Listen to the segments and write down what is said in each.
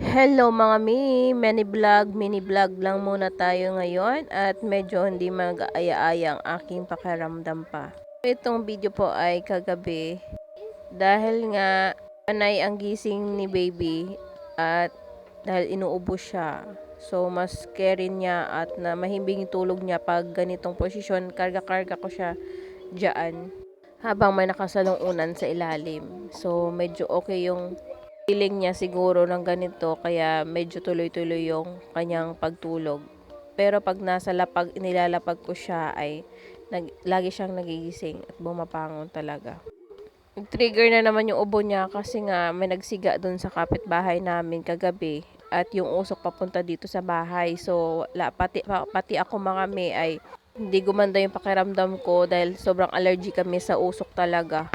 Hello mga mi, mini vlog, mini vlog lang muna tayo ngayon at medyo hindi mag-aya-aya ang aking pakiramdam pa. Itong video po ay kagabi dahil nga anay ang gising ni baby at dahil inuubo siya. So mas scary niya at na mahimbing tulog niya pag ganitong posisyon, karga-karga ko siya dyan habang may nakasalungunan sa ilalim. So medyo okay yung feeling niya siguro ng ganito kaya medyo tuloy-tuloy yung kanyang pagtulog. Pero pag nasa lapag, nilalapag ko siya ay nag, lagi siyang nagigising at bumapangon talaga. Trigger na naman yung ubo niya kasi nga may nagsiga doon sa kapitbahay namin kagabi at yung usok papunta dito sa bahay. So la, pati, pa- pati ako mga may ay hindi gumanda yung pakiramdam ko dahil sobrang allergy kami sa usok talaga.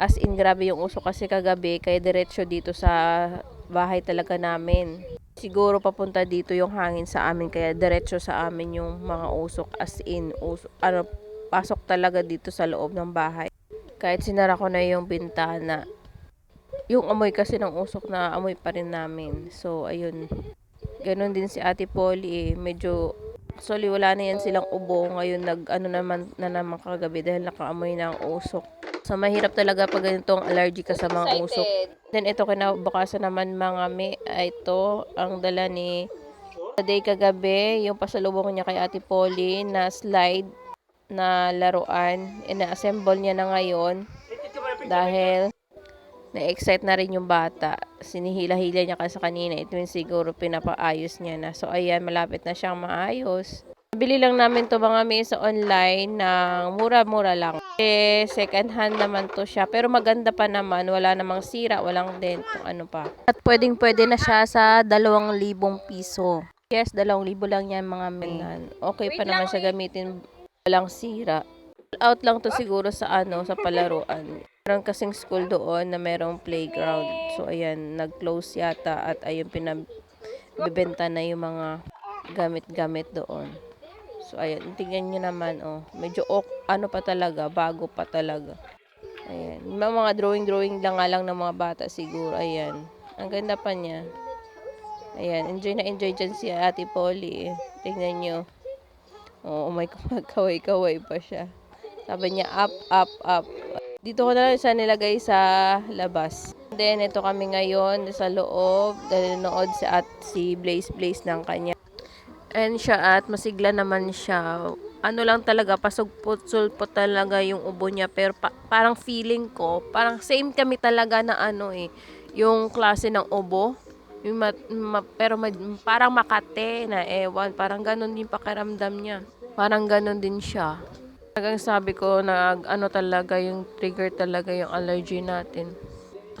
As in, grabe yung usok kasi kagabi, kaya diretso dito sa bahay talaga namin. Siguro papunta dito yung hangin sa amin, kaya diretso sa amin yung mga usok. As in, usok, ano, pasok talaga dito sa loob ng bahay. Kahit sinara ko na yung bintana. Yung amoy kasi ng usok na amoy pa rin namin. So, ayun. Ganon din si Ate Polly eh. Medyo, actually wala na yan silang ubo. Ngayon nag, ano naman, na naman kagabi dahil nakaamoy na ang usok. So, mahirap talaga pag ganitong allergy ka sa mga usok. Then, ito kinabukasan naman mga me, ito, ang dala ni sa day kagabi, yung pasalubong niya kay Ate Polly na slide na laruan. Ina-assemble niya na ngayon dahil na-excite na rin yung bata. Sinihila-hila niya kasi kanina. Ito yung siguro pinapaayos niya na. So, ayan, malapit na siyang maayos. Bili lang namin to mga may sa online ng mura-mura lang. Eh, second hand naman to siya. Pero maganda pa naman. Wala namang sira. Walang dent. Ano pa. At pwedeng pwede na siya sa 2,000 piso. Yes, 2,000 lang yan mga minan. Okay pa naman siya gamitin. Walang sira. Out lang to siguro sa ano, sa palaruan. Meron kasing school doon na merong playground. So, ayan, nag-close yata at ayun, pinabibenta na yung mga gamit-gamit doon. So, ayan, tingnan nyo naman, oh. Medyo, ok, ano pa talaga, bago pa talaga. Ayan. Mga, mga drawing-drawing lang nga lang ng mga bata siguro. Ayan. Ang ganda pa niya. Ayan, enjoy na enjoy dyan si Ate Polly. eh. Tingnan nyo. Oh, oh my God, kaway-kaway pa siya. Sabi niya, up, up, up. Dito ko na lang siya nilagay sa labas. Then, ito kami ngayon sa loob. Dahil nanood si, at, si Blaze Blaze ng kanya. And siya at masigla naman siya. Ano lang talaga, pasugpot-sulpot talaga yung ubo niya. Pero pa- parang feeling ko, parang same kami talaga na ano eh. Yung klase ng ubo. Yung ma- ma- pero ma- parang makate na ewan. Parang ganun din pakiramdam niya. Parang ganun din siya. Talagang sabi ko na ano talaga yung trigger talaga yung allergy natin.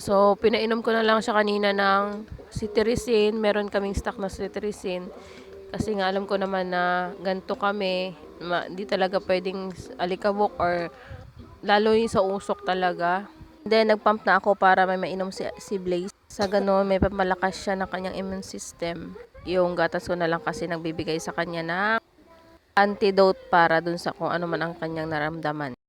So, pinainom ko na lang siya kanina ng cetirizine. Meron kaming stock na cetirizine. Kasi nga alam ko naman na ganito kami. Ma, di talaga pwedeng alikabok or lalo yung sa usok talaga. Then, nagpump na ako para may mainom si, si Blaze. Sa ganun, may pamalakas siya ng kanyang immune system. Yung gatas ko na lang kasi nagbibigay sa kanya na antidote para dun sa kung ano man ang kanyang naramdaman.